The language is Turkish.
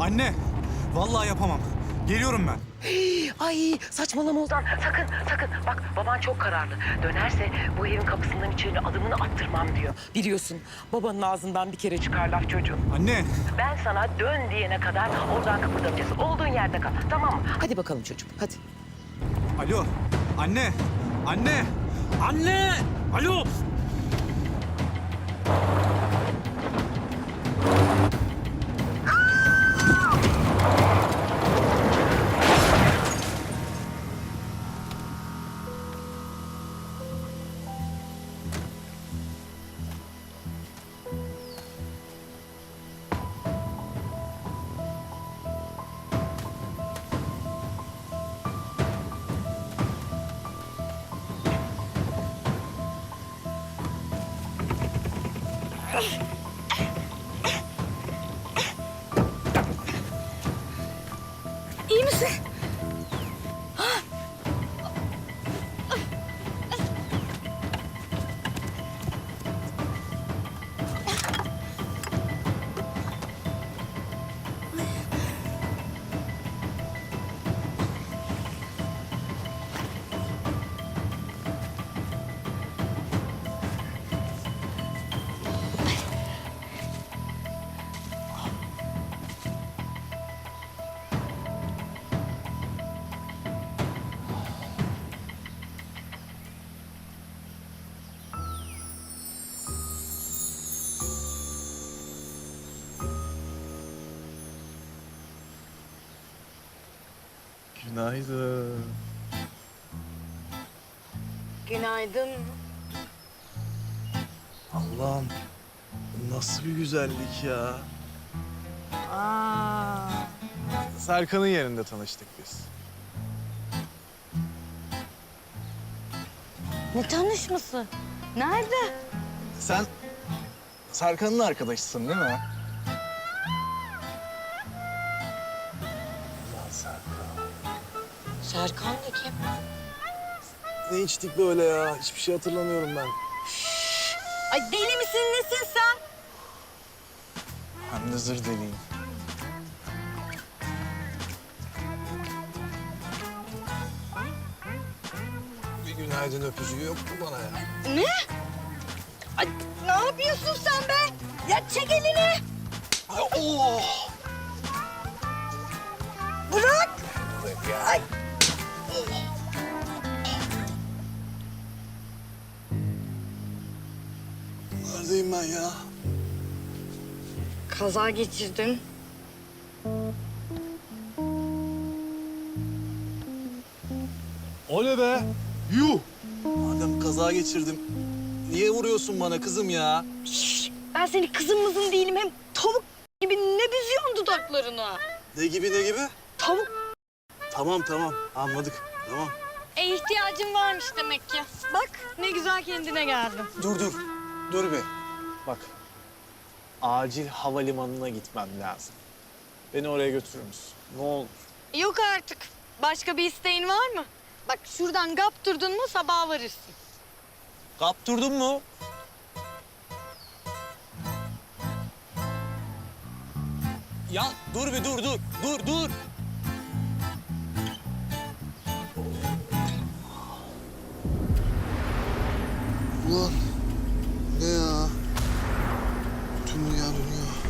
Anne, vallahi yapamam. Geliyorum ben. Ay saçmalama Ozan. Sakın sakın. Bak baban çok kararlı. Dönerse bu evin kapısından içeri adımını attırmam diyor. Biliyorsun babanın ağzından bir kere çıkar laf çocuğum. Anne, Ben sana dön diyene kadar oradan kıpırdamayacaksın. Olduğun yerde kal. Tamam mı? Hadi bakalım çocuğum hadi. alo. Anne, anne, anne, alo. あ! Günaydın. Günaydın. Allah'ım nasıl bir güzellik ya. Aa. Serkan'ın yerinde tanıştık biz. Ne tanışması? Nerede? Sen Serkan'ın arkadaşısın değil mi? Serkan da kim? Ne içtik böyle ya? Hiçbir şey hatırlamıyorum ben. Ay deli misin nesin sen? Hem de zır deliyim. Bir günaydın öpücüğü yok mu bana ya? Ne? Ay ne yapıyorsun sen be? Ya çek elini. Oh! Bırak. Ay. Neredeyim ben ya? Kaza geçirdin. O ne be? Yuh! Madem kaza geçirdim, niye vuruyorsun bana kızım ya? Ben senin kızın mızın değilim. Hem tavuk gibi ne büzüyorsun dudaklarını? Ne gibi ne gibi? Tavuk. Tamam tamam anladık. Tamam. E ihtiyacın varmış demek ki. Bak ne güzel kendine geldin. Dur dur. Dur bir. Bak. Acil havalimanına gitmem lazım. Beni oraya götürür müsün? Ne olur. Yok artık. Başka bir isteğin var mı? Bak şuradan kaptırdın mı sabaha varırsın. Kaptırdın mı? Ya dur bir dur dur. Dur dur. Ulan Tüm dünya dönüyor.